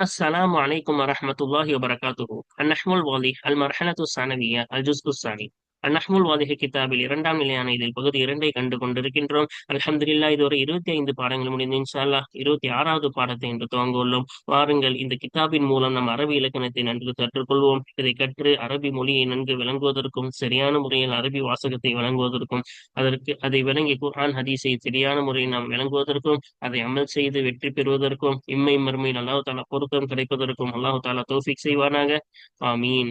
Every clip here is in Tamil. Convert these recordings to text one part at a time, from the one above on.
السلام عليكم ورحمة الله وبركاته. النحو الواضح المرحلة الثانوية الجزء الثاني. அந்நஹ்முல் வாதிஹ கிதாபில் இரண்டாம் நிலையான இதில் பகுதி இரண்டை கண்டு கொண்டிருக்கின்றோம். அல்ஹம்துலில்லா இதுவரை இருபத்தி ஐந்து பாடங்கள் முடிந்து இன்ஷால்லா இருபத்தி ஆறாவது பாடத்தை என்று துவங்க உள்ளோம். வாருங்கள் இந்த கிதாபின் மூலம் நம் அரபி இலக்கணத்தை நன்கு கற்றுக்கொள்வோம். இதை கற்று அரபி மொழியை நன்கு விளங்குவதற்கும் சரியான முறையில் அரபி வாசகத்தை வழங்குவதற்கும் அதற்கு அதை விளங்கி குர்ஆன் ஹதீஸை சரியான முறையில் நாம் விளங்குவதற்கும் அதை அமல் செய்து வெற்றி பெறுவதற்கும் இம்மை மறுமையில் அல்லாஹு தாலா பொருத்தம் கிடைப்பதற்கும் அல்லாஹு தாலா தோஃபிக் செய்வானாக. ஆமீன்.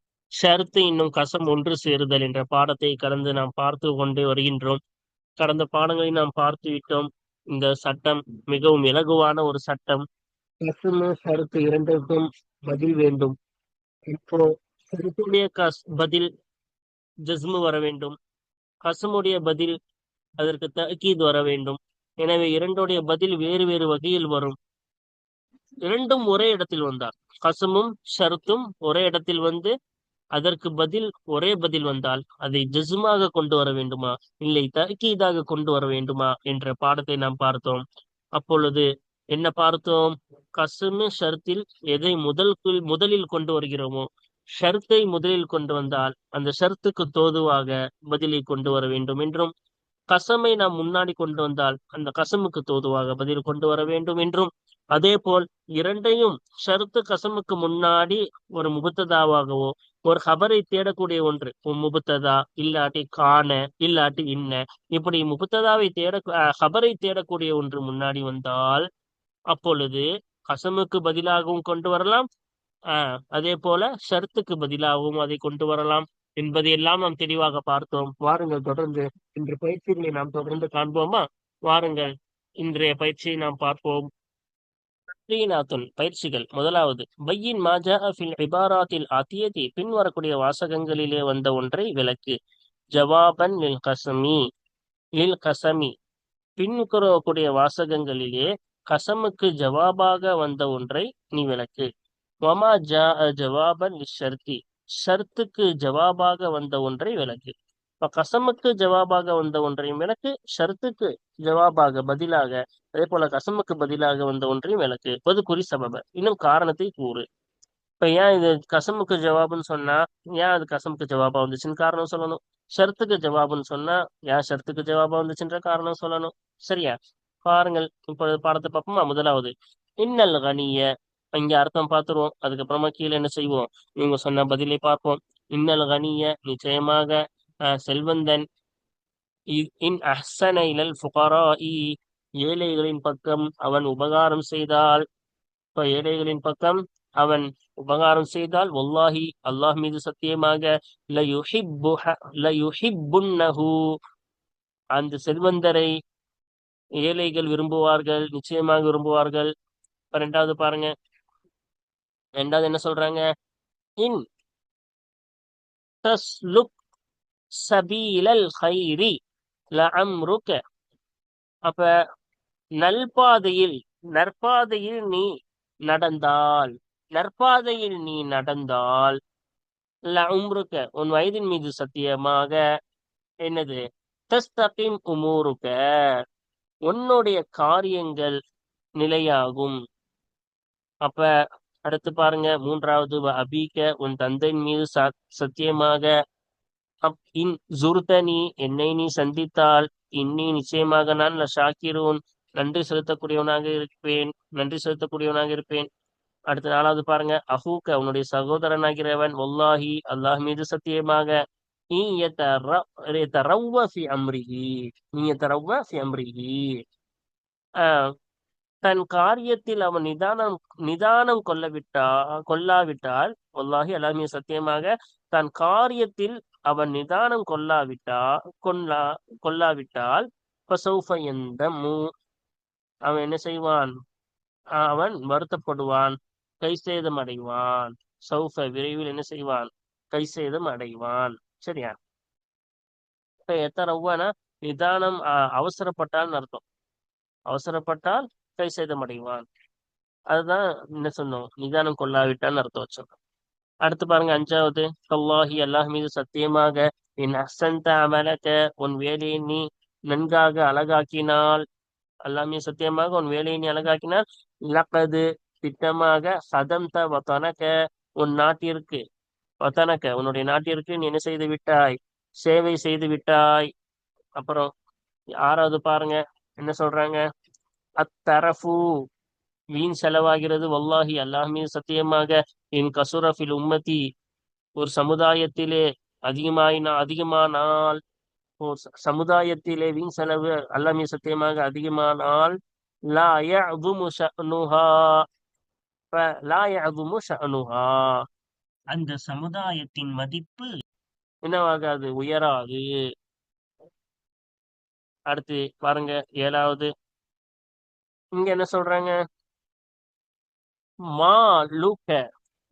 ஷர்த்து இன்னும் கசம் ஒன்று சேருதல் என்ற பாடத்தை கடந்து நாம் பார்த்து கொண்டு வருகின்றோம். கடந்த பாடங்களை நாம் பார்த்து விட்டோம். இந்த சட்டம் மிகவும் இலகுவான ஒரு சட்டம். கசுமு ஷருத்து இரண்டுக்கும் பதில் வேண்டும். இப்போ ஷருத்துடைய கஸ் பதில் ஜஸ்மு வர வேண்டும். கசமுடைய பதில் அதற்கு தக்கீத் வர வேண்டும். எனவே இரண்டுடைய பதில் வேறு வேறு வகையில் வரும். இரண்டும் ஒரே இடத்தில் வந்தார் கசமும் ஷருத்தும் ஒரே இடத்தில் வந்து அதற்கு பதில் ஒரே பதில் வந்தால் அதை ஜசுமாக கொண்டு வர வேண்டுமா? இல்லை தர்க்கீதாக கொண்டு வர வேண்டுமா? என்ற பாடத்தை நாம் பார்த்தோம். அப்பொழுது என்ன பார்த்தோம்? கசுமு ஷர்த்தில் எதை முதல் முதலில் கொண்டு வருகிறோமோ ஷர்த்தை முதலில் கொண்டு வந்தால் அந்த ஷர்த்துக்கு தோதுவாக பதிலை கொண்டு வர வேண்டும் என்றும் கசமை நாம் முன்னாடி கொண்டு வந்தால் அந்த கசமுக்கு தோதுவாக பதில் கொண்டு வர வேண்டும் என்றும் அதே போல் இரண்டையும் ஷருத்து கசமுக்கு முன்னாடி ஒரு முபத்ததாவாகவோ ஒரு ஹபரை தேடக்கூடிய ஒன்று முபத்ததா இல்லாட்டி காண இல்லாட்டி இன்ன இப்படி முபத்ததாவை தேட ஹபரை தேடக்கூடிய ஒன்று முன்னாடி வந்தால் அப்பொழுது கசமுக்கு பதிலாகவும் கொண்டு வரலாம். ஆஹ் அதே போல ஷர்த்துக்கு பதிலாகவும் அதை கொண்டு வரலாம் என்பதையெல்லாம் நாம் தெளிவாக பார்த்தோம். வாருங்கள் தொடர்ந்து இன்று பயிற்சிகளை நாம் தொடர்ந்து காண்போமா? வாருங்கள் இன்றைய பயிற்சியை நாம் பார்ப்போம். பயிற்சிகள். முதலாவது பையின் மாஜா ஃபில் இபாராத்தில் ஆத்தியதி பின்வரக்கூடிய வாசகங்களிலே வந்த ஒன்றை விளக்கு. ஜவாபன் லில் கசமி லில் கசமி பின்வரக்கூடிய வாசகங்களிலே கசமுக்கு ஜவாபாக வந்த ஒன்றை நீ விளக்கு வமா ஜா ஜவாபன் ஷர்த்தி ஷர்த்துக்கு ஜவாபாக வந்த ஒன்றை விளக்கு இப்ப கசமுக்கு ஜவாபாக வந்த ஒன்றையும் விளக்கு ஷர்த்துக்கு ஜவாபாக பதிலாக அதே போல கசமுக்கு பதிலாக வந்த ஒன்றையும் விளக்கு. பொது குறி சபப. இன்னும் காரணத்தை கூறு. இப்ப ஏன் இது கசமுக்கு ஜவாபுன்னு சொன்னா ஏன் அது கசமுக்கு ஜவாபா வந்துச்சுன்னு காரணம் சொல்லணும். ஷர்த்துக்கு ஜவாபுன்னு சொன்னா ஏன் ஷர்த்துக்கு ஜவாபா வந்துச்சுன்ற காரணம் சொல்லணும். சரியா? பாருங்கள் இப்ப பாடத்தை பார்ப்போமா? முதலாவது இன்னல் கனிய இங்க அர்த்தம் பார்த்துருவோம். அதுக்கப்புறமா கீழே என்ன செய்வோம்? இவங்க சொன்ன பதிலை பார்ப்போம். இன்னல் கனிய நிச்சயமாக செல்வந்தன். இன் அஹ்சன இலல் ஃபுகராஇ ஏழைகளின் பக்கம் அவன் உபகாரம் செய்தால் இப்ப ஏழைகளின் பக்கம் அவன் உபகாரம் செய்தால் ஒல்லாஹி அல்லாஹ் மீது சத்தியமாக அந்த செல்வந்தரை ஏழைகள் விரும்புவார்கள் நிச்சயமாக விரும்புவார்கள். ரெண்டாவது பாருங்க. ரெண்டாவது என்ன சொல்றாங்க? இன் தஸ்லுக் சபீலல் ஹைரி லஅம்ருக. அப்ப நல்பாதையில் நற்பாதையில் நீ நடந்தால் நற்பாதையில் நீ நடந்தால் லஅம்ருக உன் வயதின் மீது சத்தியமாக என்னது? தஸ்தகிம் உமூருக. உன்னுடைய காரியங்கள் நிலையாகும். அப்ப அடுத்து பாருங்க மூன்றாவது அபிக்க உன் தந்தையின் மீது சத்தியமாக இன் ஜுர்தனி என்னை நீ சந்தித்தால் இன்னி நிச்சயமாக நான் ஷாக்கிரூன் நன்றி செலுத்தக்கூடியவனாக இருப்பேன். நன்றி செலுத்தக்கூடியவனாக இருப்பேன். அடுத்த நாளாவது பாருங்க. அஹூக்க உன்னுடைய சகோதரனாகிறவன். ஒல்லாஹி அல்லாஹ் மீது சத்தியமாக. நீ அம்ரிஹி. நீ அம்ரிஹி. தன் காரியத்தில் அவன் நிதானம் நிதானம் கொல்லவிட்டா கொல்லாவிட்டால் ஒல்லாஹி அல்லாமே சத்தியமாக தன் காரியத்தில் அவன் நிதானம் கொல்லாவிட்டா கொல்லா கொல்லாவிட்டால் எந்த மூ அவன் என்ன செய்வான்? அவன் வருத்தப்படுவான் கை சேதம் அடைவான். சௌஃப விரைவில் என்ன செய்வான்? கை சேதம் அடைவான். சரியா? இப்ப எத்தரவானா நிதானம் அஹ், அர்த்தம். அவசரப்பட்டால் கை சேதம் அடைவான். அதுதான் என்ன சொன்னோம்? நிதானம் கொள்ளாவிட்டான்னு அர்த்தம் வச்சோம். அடுத்து பாருங்க அஞ்சாவது அல்லாஹி அல்லாஹ் மீது சத்தியமாக என் அசந்த அமலக உன் வேலையை நீ நன்காக அழகாக்கினால் அல்லாமே சத்தியமாக உன் வேலையை நீ அழகாக்கினால் லக்கது திட்டமாக சதந்த வத்தனக உன் நாட்டிற்கு வத்தனக்க உன்னுடைய நாட்டிற்கு நீ என்ன செய்து விட்டாய்? சேவை செய்து விட்டாய். அப்புறம் ஆறாவது பாருங்க என்ன சொல்றாங்க? அத்தரஃபு வீண் செலவாகிறது. வல்லாஹி அல்லாஹ் சத்தியமாக என் கசுரஃபில் உம்மதி ஒரு சமுதாயத்திலே அதிகமாயினா அதிகமானால் ஒரு சமுதாயத்திலே வீண் செலவு அல்லாமே சத்தியமாக அதிகமானால் லா யஅதுமு ஷஅனுஹா. லா யஅதுமு ஷஅனுஹா. அந்த சமுதாயத்தின் மதிப்பு என்னவாகாது? உயராது. அடுத்து பாருங்க ஏழாவது. இங்க என்ன சொல்றாங்க? மாலுக்க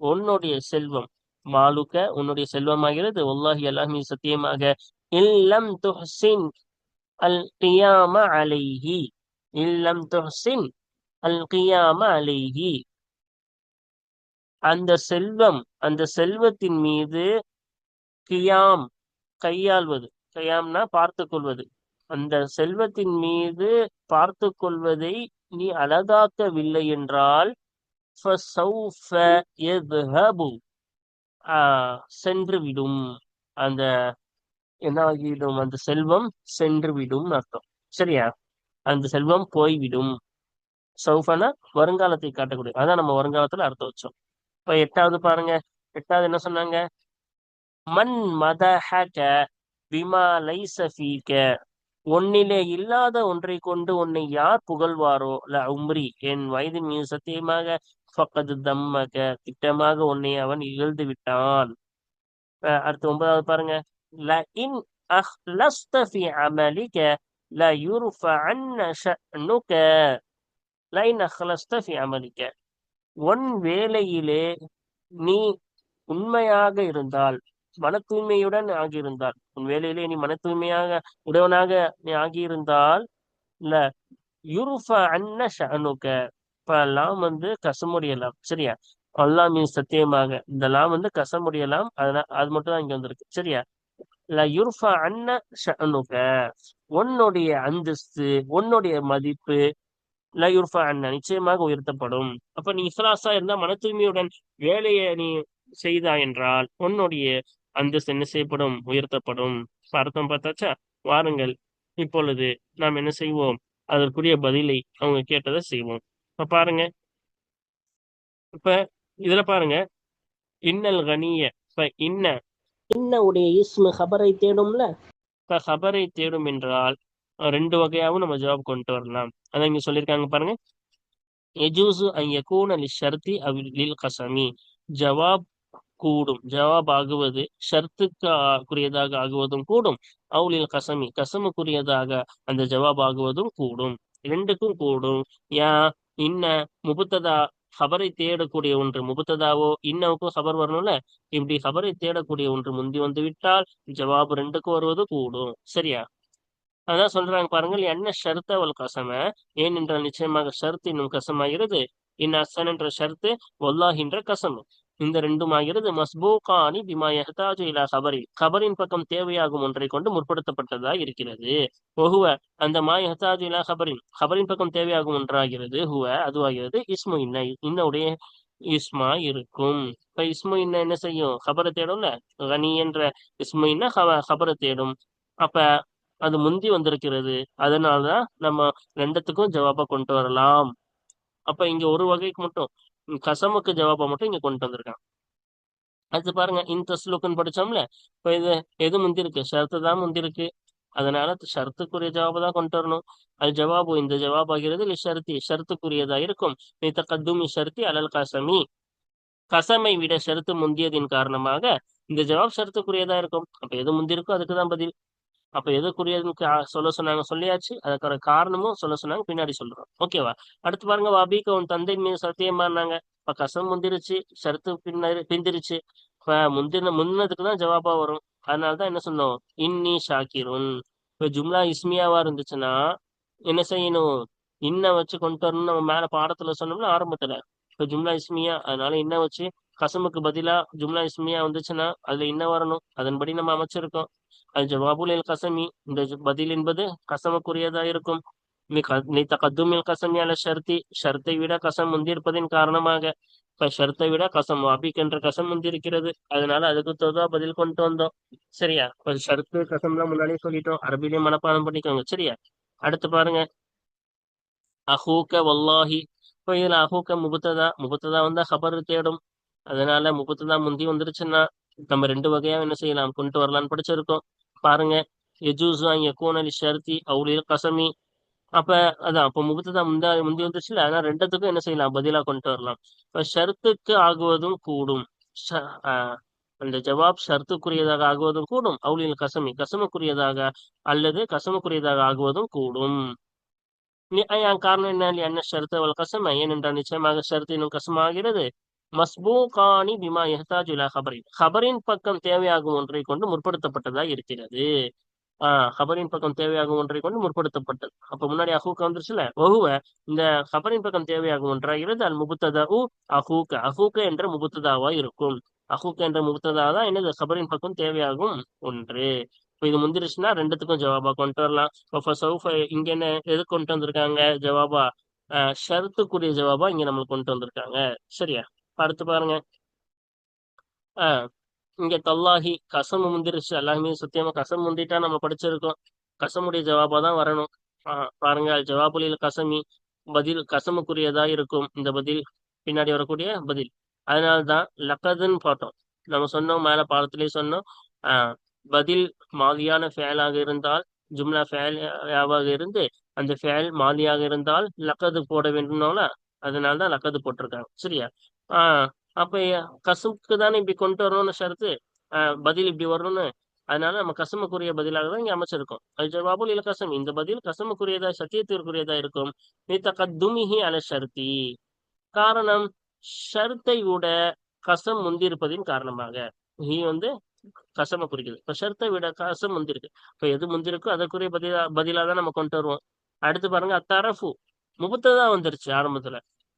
உன்னுடைய செல்வம். மாலுக்க உன்னுடைய செல்வமாகிறது உல்லாஹி அல்லாஹி சத்தியமாக இல்லம் துஹ்சின் அல் கியாம அலைஹி. இல்லம் துஹ்சின் அல் கியாம அலைஹி. அந்த செல்வம் அந்த செல்வத்தின் மீது கியாம் கையாள்வது. கையாம்னா பார்த்து கொள்வது. அந்த செல்வத்தின் மீது பார்த்து கொள்வதை நீ அழகாக்கவில்லை என்றால் சென்று விடும் அந்த என்னாகிடும் அந்த செல்வம் சென்று சென்றுவிடும் அர்த்தம். சரியா? அந்த செல்வம் போய்விடும். சௌஃபனா? வருங்காலத்தை காட்டக்கூடிய அதான் நம்ம வருங்காலத்துல அர்த்தம் வச்சோம். இப்ப எட்டாவது பாருங்க. எட்டாவது என்ன சொன்னாங்க? மண் மத ஹக பிமா ஒன்னிலே இல்லாத ஒன்றை கொண்டு உன்னை யார் புகழ்வாரோ? ல உம்ரி. என் வயது மீது சத்தியமாக ஃபக்கது தம்மக திட்டமாக உன்னை அவன் இகழ்ந்து விட்டான். அடுத்து ஒன்பதாவது பாருங்க. ல இன் அஹ்லஸ்த ஃபி அமலிக ல யுர்ஃபஅன்ன ஷஅனுக. ல இன் அஹ்லஸ்த ஃபி அமலிக உன் வேலையிலே நீ உண்மையாக இருந்தால் மன தூய்மையுடன் ஆகியிருந்தால். உன் வேலையிலே நீ மன தூய்மையாக உடவனாக நீ ஆகியிருந்தால் இல்ல யுருஃப அன்ன ஷஅனுக. இப்பெல்லாம் வந்து வந்து கசமுடியலாம் சரியா? அல்லாஹ் மீன் சத்தியமாக இந்த லாம் வந்து கசமுடியலாம் அதனால அது மட்டும் தான் இங்க வந்திருக்கு சரியா? யுர்ஃபா யுர்ஃப அன்ன உன்னுடைய அந்தஸ்து உன்னுடைய மதிப்பு ல யுர்ஃப நிச்சயமாக உயர்த்தப்படும். அப்ப நீ இஸ்லாசா இருந்தா மன தூய்மையுடன் வேலையை நீ செய்தா என்றால் உன்னுடைய அந்தஸ்து என்ன செய்யப்படும்? உயர்த்தப்படும். அர்த்தம் பார்த்தாச்சா? வாருங்கள் இப்பொழுது நாம் என்ன செய்வோம்? அதற்குரிய பதிலை அவங்க கேட்டதை செய்வோம். இப்ப பாருங்க. இப்ப இதுல பாருங்க. இன்னல் கனிய இப்ப இன்ன. இன்ன உடைய இஸ்மு ஹபரை தேடும்ல? இப்ப ஹபரை தேடும் என்றால் ரெண்டு வகையாவும் நம்ம ஜவாப் கொண்டு வரலாம். அதான் இங்க சொல்லியிருக்காங்க பாருங்க. எஜூசு அன் யகூன லிஷர்தி அவ் லில் கசமி. ஜவாப் கூடும். ஜவாப் ஆகுவது ஷர்த்துக்கு ஆ- குறியதாக ஆகுவதும் கூடும். அவுலில் கசமி. கசமுக்குரியதாக அந்த ஜவாப் ஆகுவதும் கூடும். இரண்டுக்கும் கூடும். யா இன்ன முபத்ததா ஹபரை தேடக்கூடிய ஒன்று முபத்ததாவோ இன்னவுக்கும் ஹபர் வரணும்ல? இப்படி ஹபரை தேடக்கூடிய ஒன்று முந்தி வந்து விட்டால் ஜவாப் ரெண்டுக்கும் வருவது கூடும். சரியா? அதான் சொல்றாங்க பாருங்கள் என்ன ஷர்த்த அவள் கசம? ஏனென்றால் நிச்சயமாக ஷர்த் இன்னும் கசமாகிறது. இன் அசன் என்ற ஷர்த்து ஒல்லாஹின்ற கசமு. இந்த ரெண்டும் ஆகிறது மஸ்பூகானி பிமா எஹதாஜு இலா ஹபரி கபரின் பக்கம் தேவையாகும் ஒன்றை கொண்டு முற்படுத்தப்பட்டதா இருக்கிறது. ஒஹுவ அந்த மா எஹதாஜு இலா ஹபரின் ஹபரின் பக்கம் தேவையாகும் ஒன்றாகிறது ஹுவ அதுவாகிறது இஸ்மு இன்ன இன்னுடைய இஸ்மா இருக்கும் இப்ப இஸ்மு இன்ன என்ன செய்யும்? கபரை தேடும்ல? கனி என்ற இஸ்மு இன்ன ஹபரை கபரை தேடும். அப்ப அது முந்தி வந்திருக்கிறது. அதனாலதான் நம்ம ரெண்டுத்துக்கும் ஜவாபா கொண்டு வரலாம். அப்ப இங்க ஒரு வகைக்கு மட்டும். கசமுக்கு ஜவாபா மட்டும் இங்க கொண்டு வந்திருக்கான். அடுத்து பாருங்க இந்த ஸ்லோக்குன்னு படிச்சோம்ல இப்போ இது எது முந்தி இருக்கு ஷர்த்து தான் முந்திருக்கு. அதனால ஷர்த்துக்குரிய ஜவாபை தான் கொண்டு வரணும். அது ஜவாபு இந்த ஜவாபாகிறது இல்லை ஷர்த்தி. ஷர்த்துக்குரியதா இருக்கும். நீ தக்கத்துமி ஷர்த்தி அலல் கசமி. கசமை விட ஷர்த்து முந்தியதின் காரணமாக இந்த ஜவாப் ஷர்த்துக்குரியதா இருக்கும். அப்ப எது முந்திருக்கோ அதுக்கு தான் பதில். அப்ப எதுக்குரியதுன்னு சொல்ல சொன்னாங்க சொல்லியாச்சு. அதுக்கான காரணமும் சொல்ல சொன்னாங்க பின்னாடி சொல்றோம். ஓகேவா அடுத்து பாருங்க வாபிக்கு உன் தந்தை மீது சத்தியமானாங்க இப்ப கசம் முந்திருச்சு சருத்து பின்னாடி பிந்திருச்சு. இப்ப முந்தின முன்னதுக்கு தான் ஜவாபா வரும். அதனாலதான் என்ன சொன்னோம்? இன்னி ஷாக்கிருன். இப்ப ஜும்லா இஸ்மியாவா இருந்துச்சுன்னா என்ன செய்யணும்? இன்ன வச்சு கொண்டு வரணும்னு நம்ம மேல பாடத்துல சொன்னோம்னா ஆரம்பத்துல. இப்ப ஜும்லா இஸ்மியா அதனால இன்ன வச்சு கசமுக்கு பதிலா ஜும்லா இஸ்மியா வந்துச்சுன்னா அதுல இன்ன வரணும். அதன்படி நம்ம அமைச்சிருக்கோம். அது ஜவாபுல் இல் கசமி இந்த பதில் என்பது கசமுக்குரியதா இருக்கும் நீ கசம் நீ அல ஷர்த்தி ஷர்த்தை விட கசம் முந்திருப்பதின் காரணமாக. இப்ப ஷர்த்தை விட கசம் வாபிக் என்ற கசம் முந்திருக்கிறது அதனால அதுக்கு தோதா பதில் கொண்டு வந்தோம். சரியா? இப்ப ஷர்த்து கசம்லாம் முன்னாடியே சொல்லிட்டோம். அரபிலையும் மனப்பாடம் பண்ணிக்கோங்க. சரியா? அடுத்து பாருங்க. அஹூக்க வல்லாஹி இப்போ இதுல அஹூக்க முபத்ததா? முபுத்ததா வந்தா ஹபர் தேடும். அதனால முபுத்ததா முந்தி வந்துருச்சுன்னா நம்ம ரெண்டு வகையா என்ன செய்யலாம்? கொண்டு வரலாம்னு படிச்சிருக்கோம். பாருங்க. எஜூஸ் யக்கூன் ஷர்த்தி அவுலில் கசமி. அப்ப அதான் அப்ப முபத்ததா முந்தா முந்தி வந்துருச்சுல ஆனா ரெண்டுத்துக்கும் என்ன செய்யலாம்? பதிலா கொண்டு வரலாம். இப்ப ஷர்த்துக்கு ஆகுவதும் கூடும். ஷ- அந்த ஜவாப் ஷர்த்துக்குரியதாக ஆகுவதும் கூடும் அவுலில் கசமி கசமுக்குரியதாக அல்லது கசமுக்குரியதாக ஆகுவதும் கூடும். நி- காரணம் என்ன? என்ன ஷர்த்து? அவள் கசம. ஏனென்றால் நிச்சயமாக ஷர்த்து இன்னும் கசமாகிறது. மஸ்பூகானி பிமா எஹ்தாஜுலா ஹபரின் ஹபரின் பக்கம் தேவையாகும் ஒன்றை கொண்டு முற்படுத்தப்பட்டதா இருக்கிறது. ஆஹ் ஹபரின் பக்கம் தேவையாகும் ஒன்றை கொண்டு முற்படுத்தப்பட்டது. அப்ப முன்னாடி அஹூக்க வந்துருச்சுல? ஒஹுவ இந்த ஹபரின் பக்கம் தேவையாகும் ஒன்றாகிறது அல் முபுத்ததா உ அஹூக்க அஹூக்க என்ற முபுத்ததாவா இருக்கும். அஹூக்க என்ற முபுத்ததா தான் என்னது? ஹபரின் பக்கம் தேவையாகும் ஒன்று. இப்போ இது முந்திருச்சுன்னா ரெண்டுத்துக்கும் ஜவாபா கொண்டு வரலாம். இப்போ சௌஃப இங்க என்ன எது கொண்டு வந்திருக்காங்க? ஜவாபா ஆஹ் ஷர்த்துக்குரிய ஜவாபா இங்க நம்மளுக்கு கொண்டு வந்திருக்காங்க. சரியா? அடுத்து பாருங்க. ஆஹ் இங்க தல்லாஹி கசம் முந்திருச்சு. எல்லாமே சத்தியமா கசம் முந்திட்டா நம்ம படிச்சிருக்கோம். கசமுடைய ஜவாபா தான் வரணும். ஆஹ் பாருங்க ஜவாபுலியில் கசமி பதில் கசமுக்குரியதா இருக்கும். இந்த பதில் பின்னாடி வரக்கூடிய பதில். அதனால்தான் லக்கதுன்னு போட்டோம். நம்ம சொன்னோம் மேல பாடத்திலேயே சொன்னோம். ஆஹ் பதில் மாதியான ஃபேலாக இருந்தால் ஜும்லா ஃபேலாவாக இருந்து அந்த ஃபேல் மாதியாக இருந்தால் லக்கது போட வேண்டும்னால அதனாலதான் லக்கது போட்டிருக்காங்க. சரியா? ஆஹ் அப்ப கசுக்கு தானே இப்படி கொண்டு வரணும்னு ஷரத்து? ஆஹ் பதில் இப்படி வரணும்னு. அதனால நம்ம கசமுக்குரிய பதிலாக தான் இங்க அமைச்சிருக்கோம். அது ஜவாபுல் இல்ல கசம் இந்த பதில் கசமுக்குரியதா சத்தியத்திற்குரியதா இருக்கும். நீ தக்கத்துமிஹி அல ஷர்த்தி. காரணம் ஷர்த்தை விட கசம் முந்திருப்பதின் காரணமாக. ஹி வந்து கசம குறிக்குது. இப்ப ஷர்த்தை விட கசம் முந்திருக்கு இப்ப எது முந்திருக்கோ அதற்குரிய பதிலா பதிலாக தான் நம்ம கொண்டு வருவோம். அடுத்து பாருங்க அத்தரஃபு. முபத்ததா வந்துருச்சு ஆரம்பத்துல.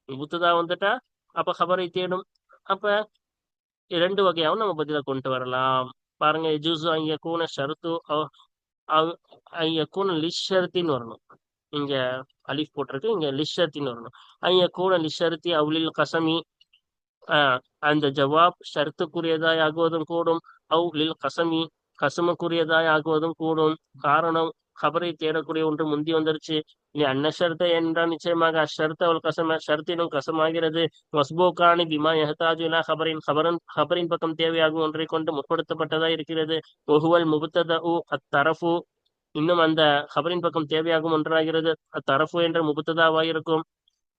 முபத்ததா வந்துட்டா அப்ப ஹபரை தேடும். அப்ப ரெண்டு வகையாவும் நம்ம பதிலா கொண்டு வரலாம். பாருங்க ஜூஸ் ஐய கூன ஷருத்து ஐய கூன லிஷருத்தின்னு வரணும். இங்க அலிஃப் போட்டிருக்கு இங்க லிஷருத்தின்னு வரணும். ஐய கூன லிஷருத்தி அவுலில் கசமி ஆஹ் அந்த ஜவாப் ஷர்த்துக்குரியதாய் ஆகுவதும் கூடும். அவுலில் கசமி கசமுக்குரியதாய் ஆகுவதும் கூடும். காரணம் கபரை தேடக்கூடிய ஒன்று முந்தி வந்துருச்சு. நீ அன்னஷர்த்த என்றால் நிச்சயமாக அஷர்த்த அவள் கசம ஷர்த்தினும் கசமாகிறது. மஸ்போகானி பிமா எஹதாஜுலா ஹபரின் ஹபரன் ஹபரின் பக்கம் தேவையாகும் ஒன்றை கொண்டு முற்படுத்தப்பட்டதா இருக்கிறது. ஒகுவல் முபத்தத உ அத்தரஃபு. இன்னும் அந்த ஹபரின் பக்கம் தேவையாகும் ஒன்றாகிறது. அத்தரஃபு என்ற முபுத்ததாவா இருக்கும்.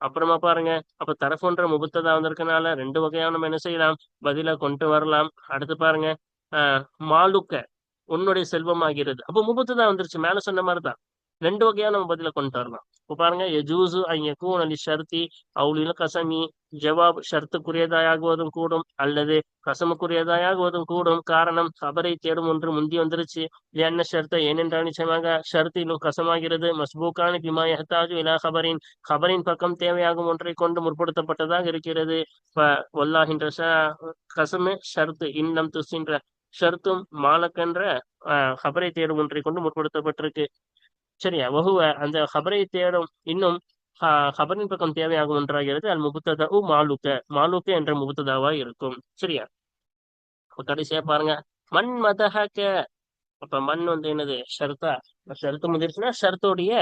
அப்புறமா பாருங்க. அப்ப தரஃபுன்ற முபத்ததா வந்திருக்கனால ரெண்டு வகையான நம்ம என்ன செய்யலாம். பதிலா கொண்டு வரலாம். அடுத்து பாருங்க. ஆஹ் மாலுக்க. உன்னுடைய செல்வமாகிறது. அப்போ முப்பத்து தான் வந்துருச்சு. மேல சொன்ன மாதிரிதான். ரெண்டு வகையா நம்ம பதில கொண்டு வரலாம். இப்ப பாருங்க எஜூசு ஐயக்கூன் அலி ஷர்த்தி அவுலில கசமி ஜவாப் ஷர்த்துக்குரியதாயாகுவதும் கூடும். அல்லது கசமுக்குரியதாயாகுவதும் கூடும். காரணம் கபரை தேடும் ஒன்று முந்தி வந்துருச்சு. என்ன ஷர்த்த? ஏனென்றால் நிச்சயமாக ஷர்த்திலும் கசமாகிறது. மஸ்பூக்கான பிமா எஹத்தாஜு இலா ஹபரின் ஹபரின் பக்கம் தேவையாகும் ஒன்றை கொண்டு முற்படுத்தப்பட்டதாக இருக்கிறது. இப்ப வல்லாகின்ற கசமு ஷர்த்து இன்னம் துசின்ற ஷர்த்தும் மாலக்கென்ற ஆஹ் ஹபரை தேடும் ஒன்றை கொண்டு முற்படுத்தப்பட்டிருக்கு. சரியா? வகுவ அந்த ஹபரை தேடும் இன்னும் ஹபரின் பக்கம் தேவையாகும் ஒன்றாகிறது அல் முபுத்ததா மாலுக்க. மாலுக்க என்ற முபுத்ததாவா இருக்கும். சரியா? கடைசியா பாருங்க. மண் மதஹக்க அப்ப மண் வந்து என்னது? ஷர்த்தா? ஷர்த்து முதிர்ச்சுன்னா ஷர்த்தோடைய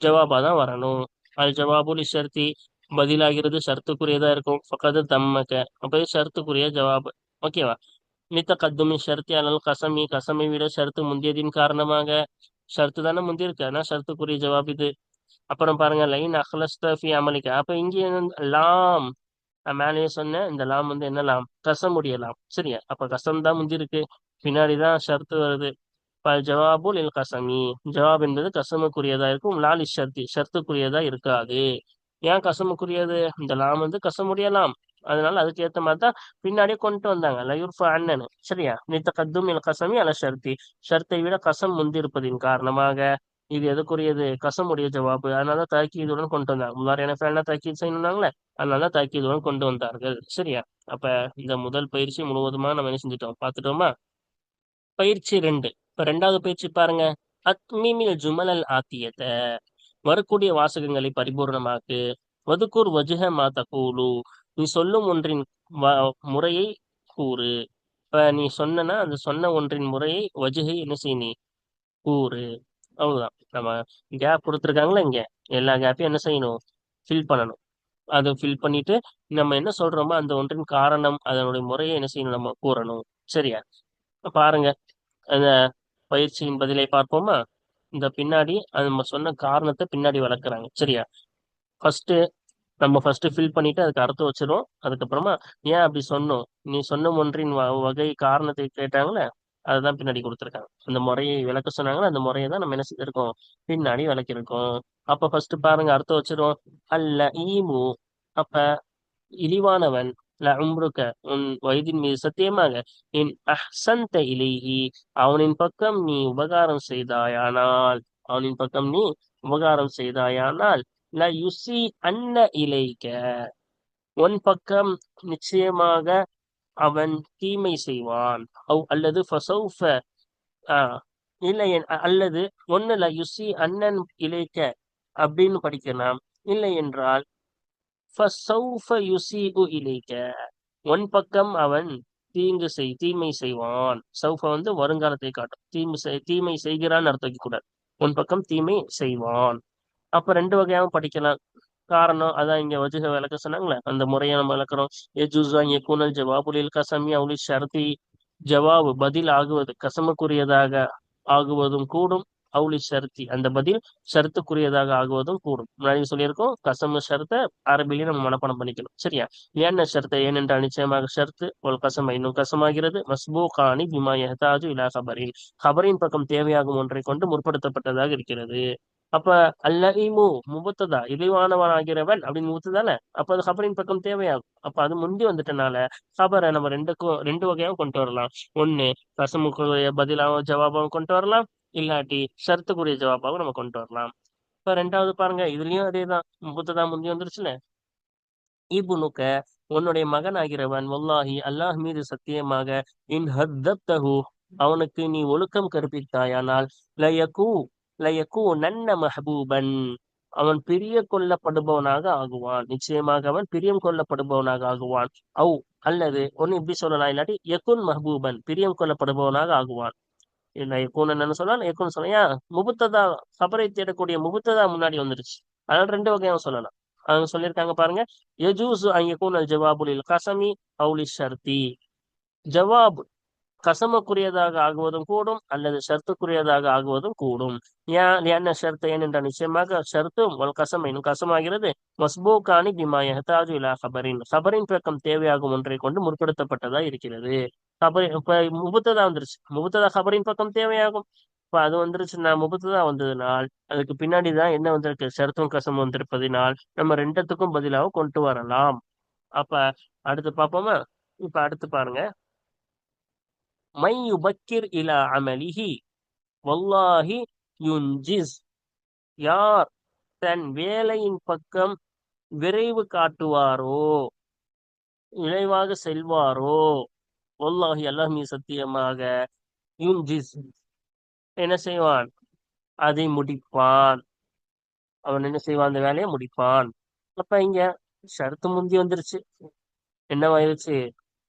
ஜவாபா தான் வரணும். அது ஜவாபுலி ஷர்த்தி பதிலாகிறது ஷர்த்துக்குரியதா இருக்கும். பக்கத்து தம்மக்க அப்ப ஷர்த்துக்குரிய ஜவாப். ஓகேவா? மித்த கத்துமி ஷர்த்தி அனல் கசமி கசமை விட ஷர்த்து முந்தியதின் காரணமாக ஷர்த்து தானே முந்தி இருக்கு ஆனா ஷர்த்துக்குரிய ஜவாப் இது. அப்புறம் பாருங்க லைன் அஹ்லஸ்தஃபி அமலிக்க அப்ப இங்கே லாம். மேலேயே சொன்னேன் இந்த லாம் வந்து என்ன லாம்? கசமுடைய லாம். சரியா? அப்ப கசம் தான் முந்தி இருக்கு பின்னாடிதான் ஷர்த்து வருது. ஜவாபுல் இல் கசமி. ஜவாப் என்பது கசமுக்குரியதா இருக்கும் லாலி ஷர்த்தி ஷர்த்துக்குரியதா இருக்காது. ஏன் கசமுக்குரியது? இந்த லாம் வந்து கசமுடைய லாம். அதனால அதுக்கு ஏத்த மாதிரி தான் பின்னாடியே கொண்டு வந்தாங்க. லயூர்ஃபா அண்ணனு. சரியா? நித்த கத்தும் இல் கசமி அல ஷர்த்தி. ஷர்த்தை விட கசம் முந்திருப்பதின் காரணமாக இது எதுக்குரியது கசமுடைய ஜவாபு. அதனால தாக்கீதுடன் கொண்டு வந்தாங்க. முன்னாடி ஃபேனா தாக்கீது செய்யணும்னாங்களே அதனால தாக்கீதுடன் கொண்டு வந்தார்கள். சரியா? அப்ப இந்த முதல் பயிற்சி முழுவதுமா நம்ம என்ன செஞ்சுட்டோம்? பார்த்துட்டோமா பயிற்சி ரெண்டு. இப்ப ரெண்டாவது பயிற்சி பாருங்க. அத்மீமில் ஜுமலல் ஆத்தியத்தை வரக்கூடிய வாசகங்களை பரிபூர்ணமாக்கு. வதுக்கூர் வஜுக மா தகூலு. நீ சொல்லும் ஒன்றின் வ- முறையை கூறு. இப்ப நீ சொன்னனா அந்த சொன்ன ஒன்றின் முறையை வஜுகை என்ன செய் நீ கூறு. அவ்வளவுதான். நம்ம கேப் கொடுத்துருக்காங்களா இங்க? எல்லா கேப்பையும் என்ன செய்யணும்? ஃபில் பண்ணணும். அதை ஃபில் பண்ணிட்டு நம்ம என்ன சொல்றோமோ அந்த ஒன்றின் காரணம் அதனுடைய முறையை என்ன செய்யணும்? நம்ம கூறணும். சரியா? பாருங்க. அந்த பயிற்சியின் பதிலை பார்ப்போமா? இந்த பின்னாடி அது நம்ம சொன்ன காரணத்தை பின்னாடி வளர்க்குறாங்க. சரியா? ஃபர்ஸ்ட் நம்ம ஃபர்ஸ்ட் ஃபில் பண்ணிட்டு அதுக்கு அர்த்தம் வச்சிரும் அதுக்கப்புறமா ஏன் அப்படி சொன்னோம்? நீ சொன்ன ஒன்றின் வ- வகை காரணத்தை கேட்டாங்களே அதுதான் பின்னாடி கொடுத்துருக்காங்க. அந்த முறையை விளக்க சொன்னாங்களே அந்த முறையை தான் நம்ம என்ன செஞ்சிருக்கோம்? பின்னாடி விளக்கிருக்கோம் அப்ப ஃபர்ஸ்ட் பாருங்க அர்த்தம் வச்சிரும் அல்ல ஈமு அப்ப இழிவானவன் ல உம்ருக்க உன் வயதின் மீது சத்தியமாக இன் அஹ்சந்த இலைஹி அவனின் பக்கம் நீ உபகாரம் செய்தாயானால் அவனின் பக்கம் நீ உபகாரம் செய்தாயானால் ல யுசி அன்ன இலைக்க உன் பக்கம் நிச்சயமாக அவன் தீமை செய்வான். அவ் அல்லது ஃபசௌஃப ஆஹ் இல்லை என்- அல்லது ஒன்னுல யுசி அண்ணன் இலைக்க அப்படின்னு படிக்கலாம். இல்லை என்றால் ஃபசௌஃப யுசீஉ இலைக்க உன் பக்கம் அவன் தீங்கு செய் தீமை செய்வான். சௌஃப வந்து வருங்காலத்தை காட்டும். தீமை செய் தீமை செய்கிறான்னு அர்த்தம் கூடாது உன் பக்கம் தீமை செய்வான். அப்ப ரெண்டு வகையாவும் படிக்கலாம். காரணம் அதான் இங்க வஜுக விளக்க சொன்னாங்களே அந்த முறையை நம்ம விளக்குறோம். கூனல் யகுனல் ஜவாபுலில் கசமி அவுலி ஷர்தி ஜவாபு பதில் ஆகுவது கசமுக்குரியதாக ஆகுவதும் கூடும் அவுலி ஷர்த்தி. அந்த பதில் ஷர்த்துக்குரியதாக ஆகுவதும் கூடும். முன்னாடி சொல்லியிருக்கோம் கசமு ஷர்த்தை அரபிலையும் நம்ம மனப்பாடம் பண்ணிக்கணும். சரியா? ஏன்ன ஷர்த்தை? ஏனென்றால் நிச்சயமாக ஷர்த்து ஒரு கசம் இன்னும் கசமாகிறது. மஸ்பூ காணி பிமா எஹதாஜு இலா ஹபரின் ஹபரின் பக்கம் தேவையாகும் ஒன்றை கொண்டு முற்படுத்தப்பட்டதாக இருக்கிறது. அப்ப அல்லஇமு முபத்ததா இழிவானவனாகிறவன் அப்படின்னு முபத்ததானே அப்ப அது ஹபரின் பக்கம் தேவையாகும். அப்ப அது முந்தி வந்துட்டனால ஹபரை நம்ம ரெண்டுக்கும் ரெண்டு வகையாவும் கொண்டு வரலாம். ஒண்ணு கசமுக்குரிய பதிலாகவும் ஜவாபாவும் கொண்டு வரலாம். இல்லாட்டி ஷர்த்துக்குரிய ஜவாபாவும் நம்ம கொண்டு வரலாம். இப்ப ரெண்டாவது பாருங்க இதுலயும் அதேதான். முபத்ததா முந்தி வந்துருச்சுல? இபுனுக்க உன்னுடைய மகன் ஆகிறவன் வல்லாஹி அல்லாஹ் மீது சத்தியமாக இன் ஹத்தப்தஹு அவனுக்கு நீ ஒழுக்கம் கற்பித்தாயானால் லயக்கு நன்ன மஹபூபன் அவன் பிரிய கொள்ளப்படுபவனாக ஆகுவான். நிச்சயமாக அவன் பிரியம் கொள்ளப்படுபவனாக ஆகுவான். அவு அல்லது ஒன்னு இப்படி சொல்லலாம். இல்லாட்டி எக்குன் மஹபூபன் பிரியம் கொள்ளப்படுபவனாக ஆகுவான். என்ன யகுன் என்னன்னு சொல்லலாம் எக்குன்னு சொல்லலையா முபுத்ததா சபரை தேடக்கூடிய முபுத்ததா முன்னாடி வந்துருச்சு. அதனால ரெண்டு வகையாவும் சொல்லலாம். அவங்க சொல்லியிருக்காங்க பாருங்க. எஜூஸ் அன் யகூன் அல் ஜவாபுலில் கசமி அவுலி ஷர்தி ஜவாப் கசமக்குரியதாக ஆகுவதும் கூடும் அல்லது ஷர்த்துக்குரியதாக ஆகுவதும் கூடும். ஏன் என்ன ஷர்த்து ஏனென்றால் நிச்சயமாக ஷர்த்தும் ஒரு கசம் இன்னும் கசமாகிறது. மஸ்பூகானி பிமா யஹ்தாஜு இலா ஹபரின். ஹபரின் பக்கம் தேவையாகும் ஒன்றை கொண்டு முற்படுத்தப்பட்டதா இருக்கிறது. ஹபரி இப்ப முபத்ததா வந்துருச்சு. முபுத்ததா ஹபரின் பக்கம் தேவையாகும். இப்ப அது வந்துருச்சுன்னா முபுத்ததா வந்ததுனால் அதுக்கு பின்னாடி தான் என்ன வந்திருக்கு? ஷர்த்தும் கசம் வந்திருப்பதினால் நம்ம ரெண்டத்துக்கும் பதிலாக கொண்டு வரலாம். அப்ப அடுத்து பார்ப்போமா? இப்ப அடுத்து பாருங்க. மை யுபக்கிர் இலா அமலிஹி. வல்லாஹி யுன்ஜிஸ். யார் தன் வேலையின் பக்கம் விரைவு காட்டுவாரோ விளைவாக செல்வாரோ வல்லாஹி அல்லாஹ் சத்தியமாக யுன்ஜிஸ். என்ன செய்வான்? அதை முடிப்பான். அவன் என்ன செய்வான்? அந்த வேலையை முடிப்பான். அப்ப இங்க ஷரத்து முந்தி வந்துருச்சு. என்னவாயிருச்சு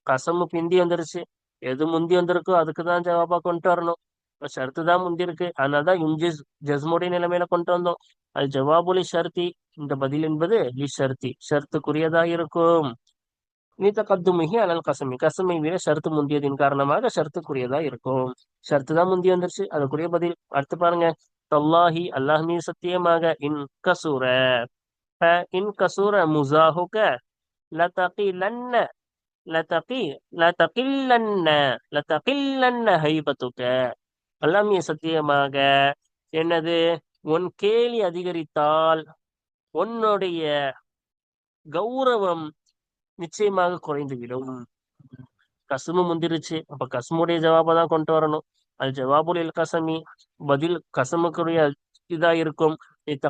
கசமு பிந்தி வந்துருச்சு. எது முந்தி வந்திருக்கோ அதுக்கு தான் ஜவாபா கொண்டு வரணும். இப்ப ஷர்த்து தான் முந்தி இருக்கு. அதனாலதான் யுஞ்சிஸ் ஜஸ்முடைய நிலைமையில கொண்டு வந்தோம். அது ஜவாபுலி ஷர்த்தி. இந்த பதில் என்பது லி ஷர்த்தி. ஷர்த்துக்குரியதா இருக்கும். நீ தக்கத்துமிகி அனல் கசமி. கசமை விட ஷர்த்து முந்தியதின் காரணமாக ஷர்த்துக்குரியதா இருக்கும். ஷர்த்து தான் முந்தி வந்துருச்சு. அதுக்குரிய பதில். அடுத்து பாருங்க. தல்லாஹி அல்லாஹ் மீது சத்தியமாக இன் கசூர. இன் கசூர முசாஹுக லதகி லன்ன லதகில்லன்ன லதகில்லன்ன ஹைபத்துக. அல்லாஹ் மீது சத்தியமாக என்னது? உன் கேலி அதிகரித்தால் உன்னுடைய கௌரவம் நிச்சயமாக குறைந்துவிடும். கசுமு முந்திருச்சு. அப்ப கசுமுடைய ஜவாபை தான் கொண்டு வரணும். அது ஜவாபுல் கசமி. பதில் கசமுக்குரிய இதா இருக்கும்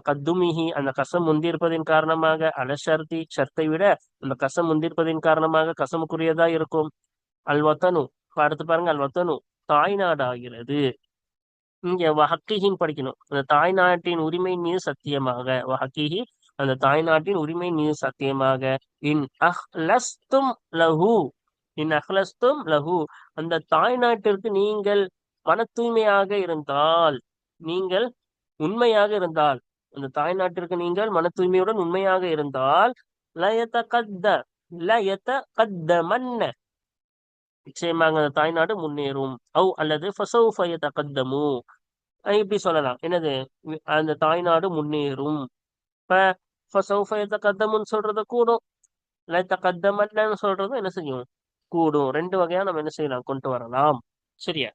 கதுமிஹி அந்த கசம் முந்திருப்பதின் காரணமாக அலசர்த்தி ஷர்த்தை விட அந்த கசம் முந்திருப்பதின் காரணமாக கசமுக்குரியதா இருக்கும் அல்வத்தனு அடுத்து பாருங்க அல்வத்தனு தாய்நாடாகிறது இங்க வஹக்கிஹின்னு படிக்கணும் அந்த தாய்நாட்டின் உரிமை மீது சத்தியமாக வஹக்கிஹி அந்த தாய்நாட்டின் உரிமை மீது சத்தியமாக இன் அஹ்லஸ்தும் லஹு இன் அஹ்லஸ்தும் லஹு அந்த தாய்நாட்டிற்கு நீங்கள் மன தூய்மையாக இருந்தால் நீங்கள் உண்மையாக இருந்தால் அந்த தாய்நாட்டிற்கு நீங்கள் மன தூய்மையுடன் உண்மையாக இருந்தால் லயத்த கத்த லயத்த கத்த மன்ன நிச்சயமாக அந்த தாய்நாடு முன்னேறும். அவ் அல்லது ஃபசௌஃபயத கத்தமு இப்படி சொல்லலாம். என்னது? அந்த தாய்நாடு முன்னேறும். இப்ப ஃபசௌஃபயத கத்தமுன்னு சொல்றது கூடும். லயத்த கத்தமன்னு சொல்றதும் என்ன செய்யும்? கூடும். ரெண்டு வகையா நம்ம என்ன செய்யலாம்? கொண்டு வரலாம். சரியா?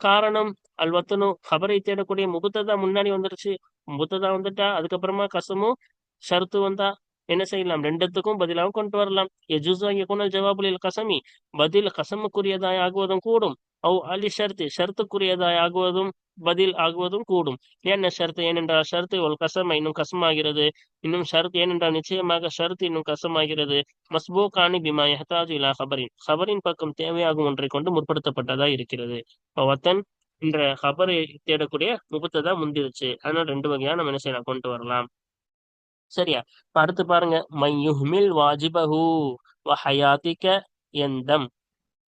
காரணம் அல்வத்தனு. ஹபரை தேடக்கூடிய முகுத்ததா முன்னாடி வந்துருச்சு. முபுத்ததா வந்துட்டா அதுக்கப்புறமா கசமும் ஷருத்து வந்தா என்ன செய்யலாம்? ரெண்டுத்துக்கும் பதிலாகவும் கொண்டு வரலாம். எஜுசா யகுனல் ஜவாபுலில் கசமி பதில் கசமுக்குரியதாய் ஆகுவதும் கூடும். அவ் அலி ஷர்த்து ஷர்த்துக்குரியதாய் ஆகுவதும் பதில் ஆகுவதும் கூடும் என்ன ஷர்த்து ஏனென்றால் ஷர்த்து ஒரு கசம் இன்னும் கசமாகிறது இன்னும் ஷர்த் ஏனென்றால் நிச்சயமாக ஷர்த் இன்னும் கசமாகிறது மஸ்பூகானி பிமா யஹ்தாஜ் இலா ஹபரின் ஹபரின் பக்கம் தேவையாகும் ஒன்றை கொண்டு முற்படுத்தப்பட்டதா இருக்கிறது வத்தன் என்ற ஹபரை தேடக்கூடிய முகத்தை முந்திருச்சு அதனால ரெண்டு வகையா நம்ம என்ன செய்யலாம் கொண்டு வரலாம் சரியா அடுத்து பாருங்க மையுஹ்மில் வாஜிபஹூ வஹயாத்திக்க எந்தம்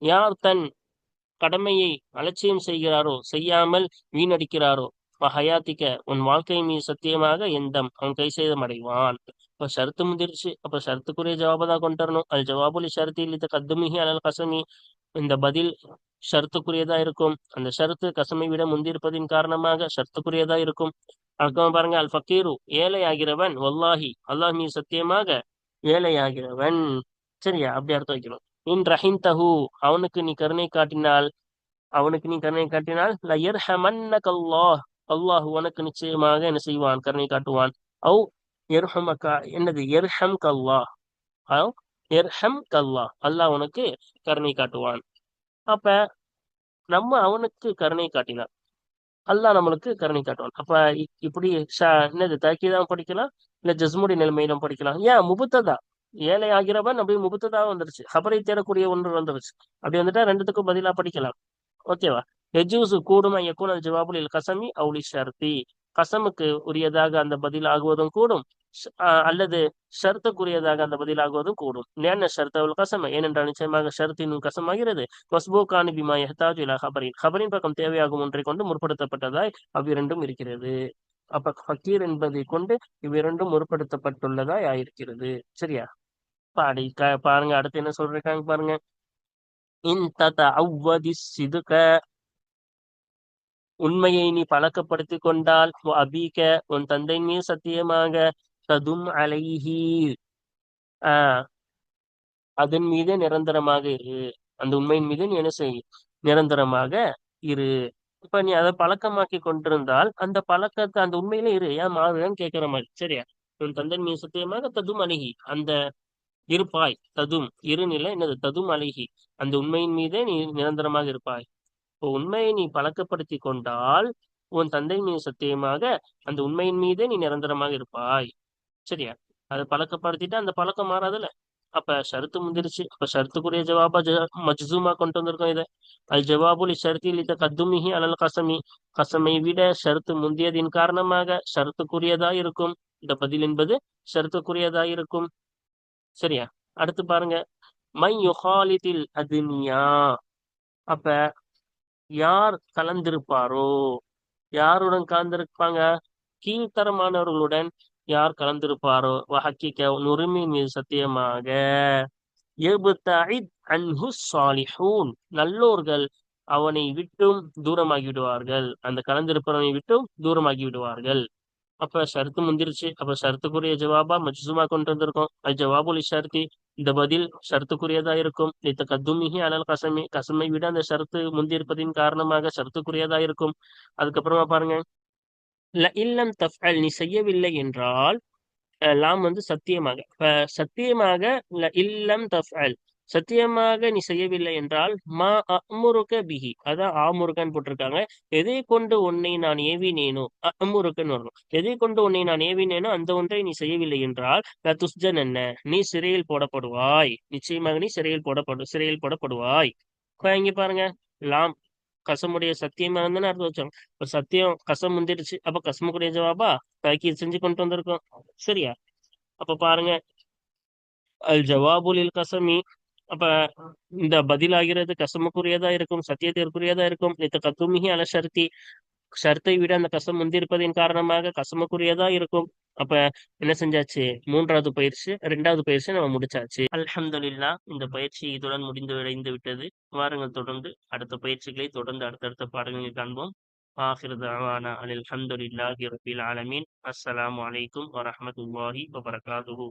யார் தன் கடமையை அலட்சியம் செய்கிறாரோ செய்யாமல் வீணடிக்கிறாரோ? ஹயாத்திக்க உன் வாழ்க்கை மீது சத்தியமாக எந்தம் அவன் கை செய்தம் அடைவான். இப்ப ஷர்த்து முதிர்ச்சி அப்ப ஷர்த்துக்குரிய ஜவாபை தான் கொண்டு வரணும் அது ஜவாபுலி ஷருத்தி இல்ல கத்துமிகி அலல் கசமி. இந்த பதில் ஷர்த்துக்குரியதா இருக்கும். அந்த ஷர்த்து கசமை விட முந்திருப்பதின் காரணமாக ஷர்த்துக்குரியதா இருக்கும். அர்த்தம் பாருங்க. அல் ஃபக்கீரு ஏழை ஆகிறவன் வல்லாஹி அல்லாஹ் மீ சத்தியமாக ஏழை ஆகிறவன் சரியா? அப்படி அர்த்தம் வைக்கணும். இன் ரஹின் தஹு அவனுக்கு நீ கருணை காட்டினால் அவனுக்கு நீ கருணை காட்டினால் லயர் அல்லாஹ் அல்லாஹ் உனக்கு நிச்சயமாக என்ன செய்வான்? கருணை காட்டுவான். அவு எர்ஹமக்கா என்னது? எர்ஹம் கல்லா அவ் எர்ஹம் கல்லா அல்லாஹ் உனக்கு கருணை காட்டுவான். அப்ப நம்ம அவனுக்கு கருணை காட்டினான் அல்லாஹ் நம்மளுக்கு கருணை காட்டுவான். அப்ப இப்படி என்னது? தாக்கிதான் படிக்கலாம்? இல்ல ஜஸ்முடி நிலைமையிலும் படிக்கலாம்? ஏன்? முபுத்ததா? ஏழை ஆகிறவன் அப்படி முபுத்ததா வந்துருச்சு. ஹபரை தேடக்கூடிய ஒன்று வந்துருச்சு. அப்படி வந்துட்டா ரெண்டுத்துக்கும் பதிலா படிக்கலாம். ஓகேவா? எஜூசு கூடும் எக்குனல் ஜவாபுலில் கசமி அவுலி ஷர்த்தி. கசமுக்கு உரியதாக அந்த பதில் ஆகுவதும் கூடும். அல்லது ஷர்த்துக்குரியதாக அந்த பதிலாகுவதும் கூடும். நேன ஷர்த்தவல் கசம? ஏனென்றால் நிச்சயமாக ஷர்த்தினும் கசமாகிறது. மஸ்பூகானி பிமா எஹ்தாஜ் இலா ஹபரின் ஹபரின் பக்கம் தேவையாகும் ஒன்றை கொண்டு முற்படுத்தப்பட்டதாய் அவ்விரண்டும் இருக்கிறது. அப்ப ஃபக்கீர் என்பதை கொண்டு இவ்விரண்டும் முற்படுத்தப்பட்டுள்ளதா ஆயிருக்கிறது. சரியா? பாடி பாருங்க அடுத்து என்ன சொல்றாங்க பாருங்க. இன் தத அவ்வதி சிதுக. உண்மையை நீ பழக்கப்படுத்திக் கொண்டால் அபீக்க உன் தந்தை மீது சத்தியமாக ததும் அலைஹி. ஆஹ் அதன் மீது நிரந்தரமாக இரு. அந்த உண்மையின் மீது நீ என்ன செய்? நிரந்தரமாக இரு. இப்ப நீ அதை பழக்கமாக்கி கொண்டிருந்தால் அந்த பழக்கத்தை அந்த உண்மையில இரு. ஏன் மாறுதான் கேட்கிற மாதிரி? சரியா? உன் தந்தன் மீது சத்தியமாக ததும் அழகி. அந்த இருப்பாய் ததும் இருநிலை என்னது? ததும் அழகி. அந்த உண்மையின் மீதே நீ நிரந்தரமாக இருப்பாய். இப்போ உண்மையை நீ பழக்கப்படுத்தி கொண்டால் உன் தந்தை மீது சத்தியமாக அந்த உண்மையின் மீதே நீ நிரந்தரமாக இருப்பாய். சரியா? அதை பழக்கப்படுத்திட்டு அந்த பழக்கம் மாறாதுல்ல? அப்ப ஷருத்து முந்திருச்சு. அப்ப ஷருத்துக்குரிய ஜவாபா மஜ்சூமா கொண்டு வந்திருக்கோம் இதை. அது ஜவாபுல் ஷருத்தில் இத கத்துமிஹி அலல் கசமி. கசமை விட ஷருத்து முந்தியதின் காரணமாக ஷருத்துக்குரியதா இருக்கும். இந்த பதில் என்பது ஷருத்துக்குரியதா இருக்கும். சரியா? அடுத்து பாருங்க. மை யுஹாலிதில் அதுனியா. அப்ப யார் கலந்திருப்பாரோ? யாருடன் கலந்திருப்பாங்க? கீழ்த்தரமானவர்களுடன் யார் கலந்திருப்பாரோ? வஹக்கிக்க உரிமை மீது சத்தியமாக நல்லோர்கள் அவனை விட்டும் தூரமாகி விடுவார்கள் அந்த கலந்திருப்பவனை விட்டும் தூரமாகி விடுவார்கள் அப்ப ஷர்த்து முந்திருச்சு. அப்ப ஷர்த்துக்குரிய ஜவாபா மஜ்சுமா கொண்டு வந்திருக்கோம் அது ஜவாபுல் ஷர்த்தி. இந்த பதில் ஷர்த்துக்குரியதா இருக்கும். இத்த கத்துமிஹி அலல் கசமி. கசமை விட அந்த ஷர்த்து முந்திருப்பதின் காரணமாக ஷர்த்துக்குரியதா இருக்கும். அதுக்கப்புறமா பாருங்க. இல்லம் தஃப்அல் நீ செய்யவில்லை என்றால் அஹ் லாம் வந்து சத்தியமாக. சத்தியமாக இல்லம் தஃஅல் சத்தியமாக நீ செய்யவில்லை என்றால் மா அமுருக பிஹி. அதான் ஆமுருகன் போட்டிருக்காங்க. எதை கொண்டு உன்னை நான் ஏவினேனோ அமுருகன் வரணும். எதை கொண்டு உன்னை நான் ஏவினேனோ அந்த ஒன்றை நீ செய்யவில்லை என்றால் துஷ்ஜன் என்ன? நீ சிறையில் போடப்படுவாய். நிச்சயமாக நீ சிறையில் போடப்படு சிறையில் போடப்படுவாய். இங்க பாருங்க லாம் கசமுடைய சத்தியமா இருந்தானே அர்த்தம் வச்சோம் இப்ப சத்தியம் கசம் முந்திருச்சு அப்ப கசமுக்குடைய ஜவாபா? தாக்கீது செஞ்சு கொண்டு வந்திருக்கோம். சரியா? அப்ப பாருங்க. அல் ஜவாபுலில் கசமி. அப்ப இந்த பதிலாகிறது கசமுக்குரியதா இருக்கும் சத்தியத்திற்குரியதா இருக்கும். இது கத்துமிகி அல ஷர்த்தி ஷர்த்தை விட அந்த கசம் முந்திருப்பதின் காரணமாக கசமுக்குரியதா இருக்கும். அப்ப என்ன செஞ்சாச்சு? மூன்றாவது பயிற்சி ரெண்டாவது பயிற்சி நம்ம முடிச்சாச்சு. அல்ஹம்துலில்லா இந்த பயிற்சி இதுடன் முடிந்து விடைந்து விட்டது. வாரங்கள் தொடர்ந்து அடுத்த பயிற்சிகளை தொடர்ந்து அடுத்தடுத்த பாடங்களை காண்போம். ஆஹிர் தஅவானா அனில் ஹம்துலில்லாஹி ரபில் ஆலமீன். அஸ்ஸலாம் வலைக்கும் வரமத்துல்லாஹி வபரகாதுஹூ.